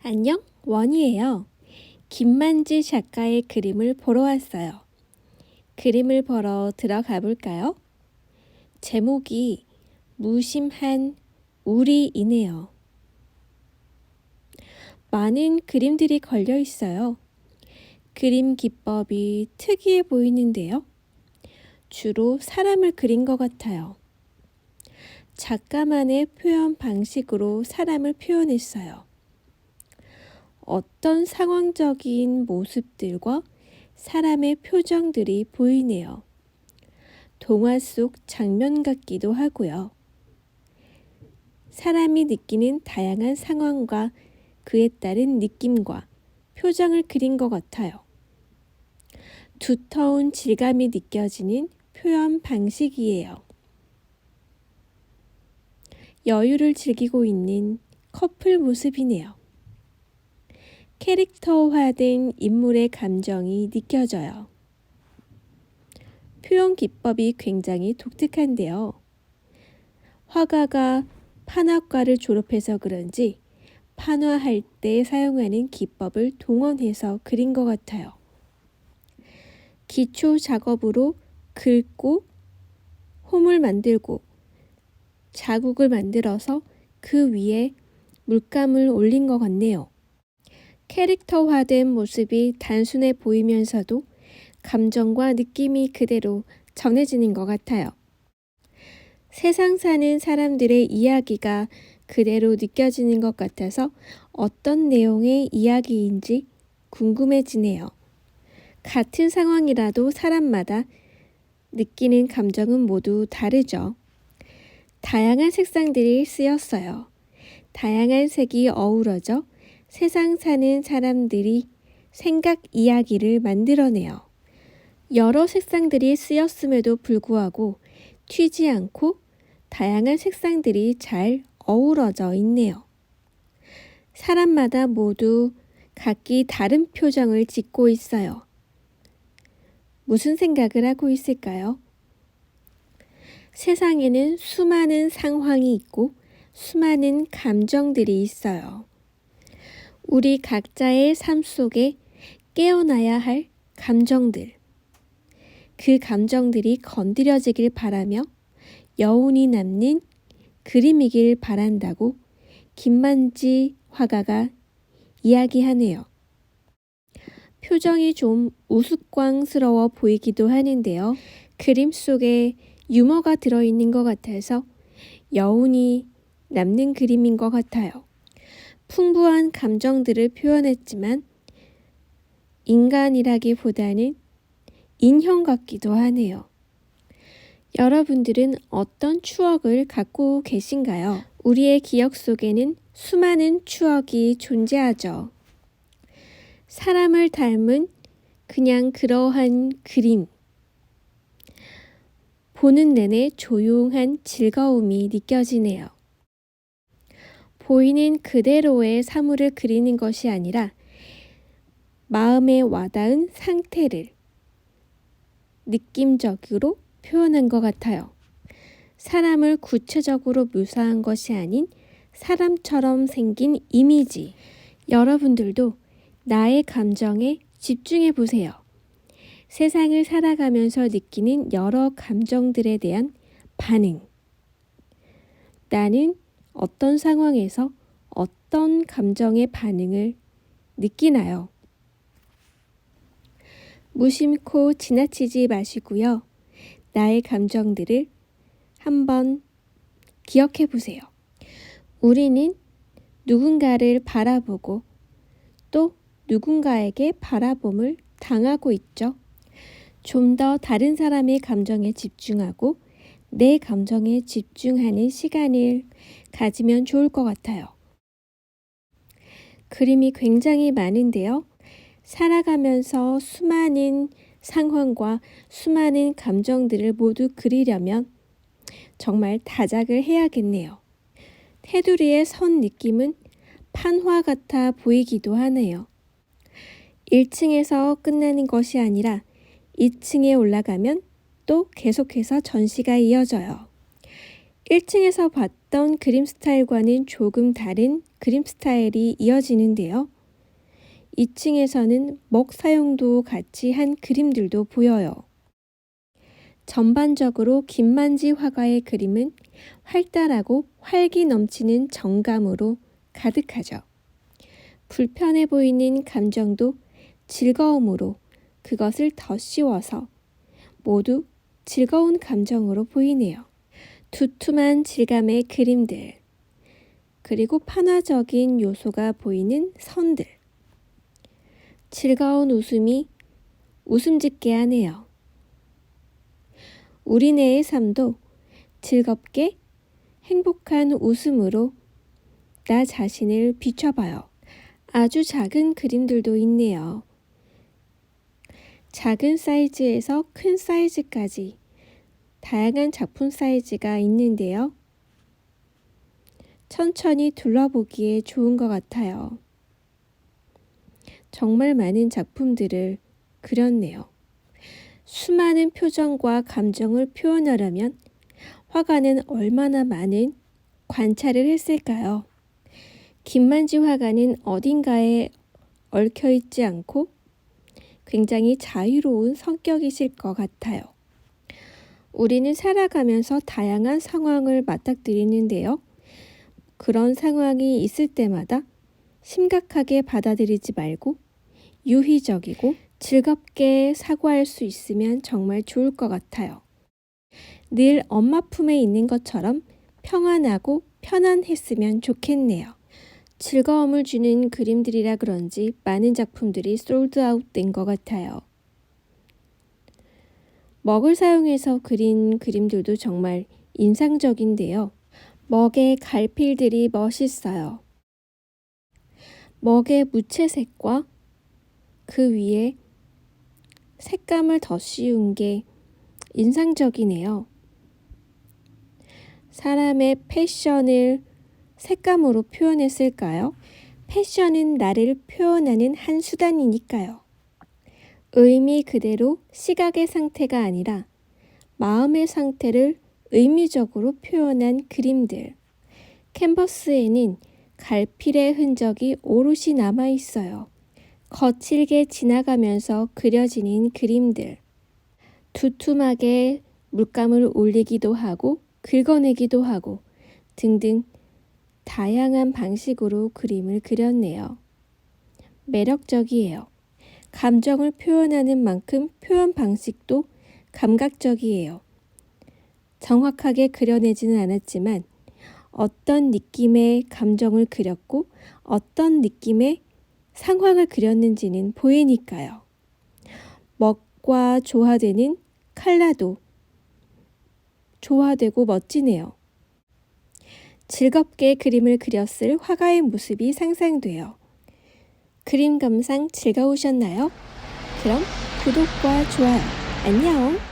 안녕, 원이에요. 김만지 작가의 그림을 보러 왔어요. 그림을 보러 들어가 볼까요? 제목이 무심한 우리이네요. 많은 그림들이 걸려 있어요. 그림 기법이 특이해 보이는데요. 주로 사람을 그린 것 같아요. 작가만의 표현 방식으로 사람을 표현했어요. 어떤 상황적인 모습들과 사람의 표정들이 보이네요. 동화 속 장면 같기도 하고요. 사람이 느끼는 다양한 상황과 그에 따른 느낌과 표정을 그린 것 같아요. 두터운 질감이 느껴지는 표현 방식이에요. 여유를 즐기고 있는 커플 모습이네요. 캐릭터화된 인물의 감정이 느껴져요. 표현 기법이 굉장히 독특한데요. 화가가 판화과를 졸업해서 그런지 판화할 때 사용하는 기법을 동원해서 그린 것 같아요. 기초 작업으로 긁고 홈을 만들고 자국을 만들어서 그 위에 물감을 올린 것 같네요. 캐릭터화된 모습이 단순해 보이면서도 감정과 느낌이 그대로 전해지는 것 같아요. 세상 사는 사람들의 이야기가 그대로 느껴지는 것 같아서 어떤 내용의 이야기인지 궁금해지네요. 같은 상황이라도 사람마다 느끼는 감정은 모두 다르죠. 다양한 색상들이 쓰였어요. 다양한 색이 어우러져 세상 사는 사람들이 생각 이야기를 만들어내요. 여러 색상들이 쓰였음에도 불구하고 튀지 않고 다양한 색상들이 잘 어우러져 있네요. 사람마다 모두 각기 다른 표정을 짓고 있어요. 무슨 생각을 하고 있을까요? 세상에는 수많은 상황이 있고 수많은 감정들이 있어요. 우리 각자의 삶 속에 깨어나야 할 감정들. 그 감정들이 건드려지길 바라며 여운이 남는 그림이길 바란다고 김만지 화가가 이야기하네요. 표정이 좀 우스꽝스러워 보이기도 하는데요. 그림 속에 유머가 들어있는 것 같아서 여운이 남는 그림인 것 같아요. 풍부한 감정들을 표현했지만 인간이라기보다는 인형 같기도 하네요. 여러분들은 어떤 추억을 갖고 계신가요? 우리의 기억 속에는 수많은 추억이 존재하죠. 사람을 닮은 그냥 그러한 그림. 보는 내내 조용한 즐거움이 느껴지네요. 보이는 그대로의 사물을 그리는 것이 아니라 마음에 와닿은 상태를 느낌적으로 표현한 것 같아요. 사람을 구체적으로 묘사한 것이 아닌 사람처럼 생긴 이미지. 여러분들도 나의 감정에 집중해 보세요. 세상을 살아가면서 느끼는 여러 감정들에 대한 반응. 나는 어떤 상황에서 어떤 감정의 반응을 느끼나요? 무심코 지나치지 마시고요. 나의 감정들을 한번 기억해 보세요. 우리는 누군가를 바라보고 또 누군가에게 바라봄을 당하고 있죠. 좀 더 다른 사람의 감정에 집중하고 내 감정에 집중하는 시간을 가지면 좋을 것 같아요. 그림이 굉장히 많은데요. 살아가면서 수많은 상황과 수많은 감정들을 모두 그리려면 정말 다작을 해야겠네요. 테두리의 선 느낌은 판화 같아 보이기도 하네요. 1층에서 끝나는 것이 아니라 2층에 올라가면 또 계속해서 전시가 이어져요. 1층에서 봤던 그림 스타일과는 조금 다른 그림 스타일이 이어지는데요. 2층에서는 먹 사용도 같이 한 그림들도 보여요. 전반적으로 김만지 화가의 그림은 활달하고 활기 넘치는 정감으로 가득하죠. 불편해 보이는 감정도 즐거움으로 그것을 더 씌워서 모두 즐거운 감정으로 보이네요. 두툼한 질감의 그림들, 그리고 판화적인 요소가 보이는 선들. 즐거운 웃음이 웃음 짓게 하네요. 우리네의 삶도 즐겁게 행복한 웃음으로 나 자신을 비춰봐요. 아주 작은 그림들도 있네요. 작은 사이즈에서 큰 사이즈까지 다양한 작품 사이즈가 있는데요. 천천히 둘러보기에 좋은 것 같아요. 정말 많은 작품들을 그렸네요. 수많은 표정과 감정을 표현하려면 화가는 얼마나 많은 관찰을 했을까요? 김만지 화가는 어딘가에 얽혀 있지 않고 굉장히 자유로운 성격이실 것 같아요. 우리는 살아가면서 다양한 상황을 맞닥뜨리는데요. 그런 상황이 있을 때마다 심각하게 받아들이지 말고 유희적이고 즐겁게 사고할 수 있으면 정말 좋을 것 같아요. 늘 엄마 품에 있는 것처럼 평안하고 편안했으면 좋겠네요. 즐거움을 주는 그림들이라 그런지 많은 작품들이 솔드아웃 된 것 같아요. 먹을 사용해서 그린 그림들도 정말 인상적인데요. 먹의 갈필들이 멋있어요. 먹의 무채색과 그 위에 색감을 더 씌운 게 인상적이네요. 사람의 패션을 색감으로 표현했을까요? 패션은 나를 표현하는 한 수단이니까요. 의미 그대로 시각의 상태가 아니라 마음의 상태를 의미적으로 표현한 그림들. 캔버스에는 갈필의 흔적이 오롯이 남아 있어요. 거칠게 지나가면서 그려지는 그림들. 두툼하게 물감을 올리기도 하고 긁어내기도 하고 등등 다양한 방식으로 그림을 그렸네요. 매력적이에요. 감정을 표현하는 만큼 표현 방식도 감각적이에요. 정확하게 그려내지는 않았지만 어떤 느낌의 감정을 그렸고 어떤 느낌의 상황을 그렸는지는 보이니까요. 먹과 조화되는 칼라도 조화되고 멋지네요. 즐겁게 그림을 그렸을 화가의 모습이 상상돼요. 그림 감상 즐거우셨나요? 그럼 구독과 좋아요, 안녕!